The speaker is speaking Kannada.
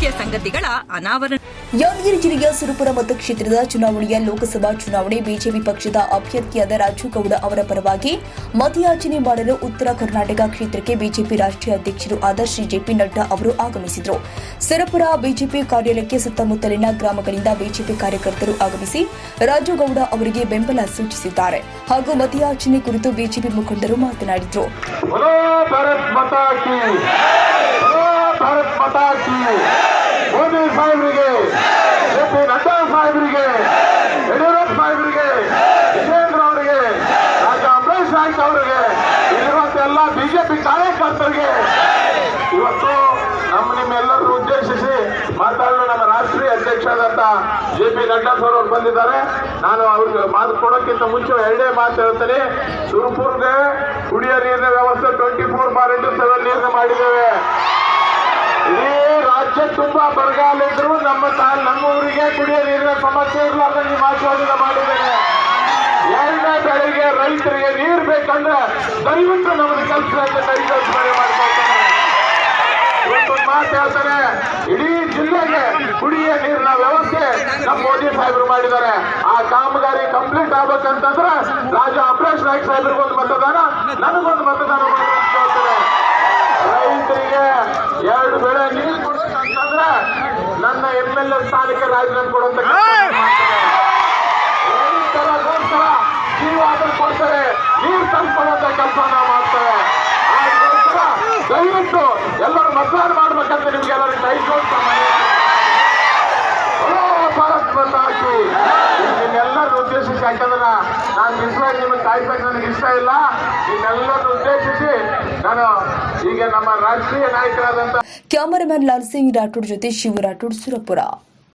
ಮುಖ್ಯ ಸಂಗತಿಗಳ ಅನಾವರಣ. ಯಾದಗಿರಿ ಜಿಲ್ಲೆಯ ಸುರಪುರ ಮತಕ್ಷೇತ್ರದ ಚುನಾವಣೆಯ ಲೋಕಸಭಾ ಚುನಾವಣೆ ಬಿಜೆಪಿ ಪಕ್ಷದ ಅಭ್ಯರ್ಥಿಯಾದ ರಾಜು ಗೌಡ ಅವರ ಪರವಾಗಿ ಮತಯಾಚನೆ ಮಾಡಲು ಉತ್ತರ ಕರ್ನಾಟಕ ಕ್ಷೇತ್ರಕ್ಕೆ ಬಿಜೆಪಿ ರಾಷ್ಟ್ರೀಯ ಅಧ್ಯಕ್ಷರು ಆದ ಶ್ರೀ ಜೆಪಿ ನಡ್ಡಾ ಅವರು ಆಗಮಿಸಿದರು. ಸುರಪುರ ಬಿಜೆಪಿ ಕಾರ್ಯಾಲಯಕ್ಕೆ ಸುತ್ತಮುತ್ತಲಿನ ಗ್ರಾಮಗಳಿಂದ ಬಿಜೆಪಿ ಕಾರ್ಯಕರ್ತರು ಆಗಮಿಸಿ ರಾಜು ಗೌಡ ಅವರಿಗೆ ಬೆಂಬಲ ಸೂಚಿಸಿದ್ದಾರೆ. ಹಾಗೂ ಮತಯಾಚನೆ ಕುರಿತು ಬಿಜೆಪಿ ಮುಖಂಡರು ಮಾತನಾಡಿದರು. ಭಾರತ್ ಕಿ ಭಾರತ್ ಕಿ. ಕಾರ್ಯಕರ್ತರಿಗೆ ಇವತ್ತು ನಮ್ಮ ನಿಮ್ಮೆಲ್ಲರನ್ನು ಉದ್ದೇಶಿಸಿ ಮಾತಾಡಲು ನಮ್ಮ ರಾಷ್ಟ್ರೀಯ ಅಧ್ಯಕ್ಷರಾದಂತ ಜೆ ಪಿ ನಡ್ಡಾ ಸರ್ ಅವರು ಬಂದಿದ್ದಾರೆ. ನಾನು ಅವ್ರಿಗೆ ಮಾತು ಕೊಡೋಕ್ಕಿಂತ ಮುಂಚೆ ಎರಡೇ ಮಾತು ಹೇಳ್ತೇನೆ. ಸುರ್ಪುರ್ಗೆ ಕುಡಿಯೋ ನೀರಿನ ವ್ಯವಸ್ಥೆ twenty four bar into seven ನೀರಿನ ಮಾಡಿದ್ದೇವೆ. ಇಡೀ ರಾಜ್ಯ ತುಂಬಾ ಬರಗಾಲ ಇದ್ರು ನಮ್ಮ ತಾ- ನಮ್ಮ ಊರಿಗೆ ಕುಡಿಯೋ ನೀರಿನ ಸಮಸ್ಯೆ ಇರಲಾರ್ದ ನೀವು ಆಶೀರ್ವಾದ ಮಾಡಿದ್ದೇನೆ. ಎರಡನೇ ಬೆಳಿಗ್ಗೆ ರೈತರಿಗೆ ನೀರು ಬೇಕಂದ್ರೆ ದಯವಿಟ್ಟು ನಮ್ಮದು ಅಂತ ಕೈ ಮಾಡ್ಕೊಳ್ತಾನೆ ಇವತ್ತೊಂದು ಮಾತು ಹೇಳ್ತಾರೆ, ಇಡೀ ಜಿಲ್ಲೆಗೆ ಕುಡಿಯ ನೀರಿನ ವ್ಯವಸ್ಥೆ ನಮ್ಮ ಮೋದಿ ಸಾಹೇಬರು ಮಾಡಿದ್ದಾರೆ. ಆ ಕಾಮಗಾರಿ ಕಂಪ್ಲೀಟ್ ಆಗ್ಬೇಕಂತಂದ್ರೆ ರಾಜ ಅಮರೇಶ್ ನಾಯ್ಕ ಸಾಹೇಬ್ರಿಗೊಂದು ಮತದಾನ, ನನಗೊಂದು ಮತದಾನ ಮಾಡ್ತಾರೆ ರೈತರಿಗೆ ಎರಡು ಬೆಳೆ ನೀರು ಕೊಡ್ಬೇಕಂತಂದ್ರೆ ನನ್ನ ಎಂ ಎಲ್ ಎ ಸ್ಥಾನಕ್ಕೆ ರಾಜೀನಾಮೆ ಕೊಡುವಂತ ಉದ್ದೇಶಿಸಿ ಯಾಕಂದ್ರೆ ನಾನು ನಿಜವಾಗಿ ನಿಮಗೆ ಕಾಯ್ಬೇಕು, ನನಗೆ ಇಷ್ಟ ಇಲ್ಲ. ನಿಮ್ಮೆಲ್ಲರನ್ನು ಉದ್ದೇಶಿಸಿ ನಾನು ಈಗ ನಮ್ಮ ರಾಷ್ಟ್ರೀಯ ನಾಯಕರಾದಂತ ಕ್ಯಾಮರಾಮನ್ ಲಾಲ್ ಸಿಂಗ್ ರಾಠೋಡ್ ಜೊತೆ ಶಿವ ರಾಠೋಡ್ ಸುರಪುರ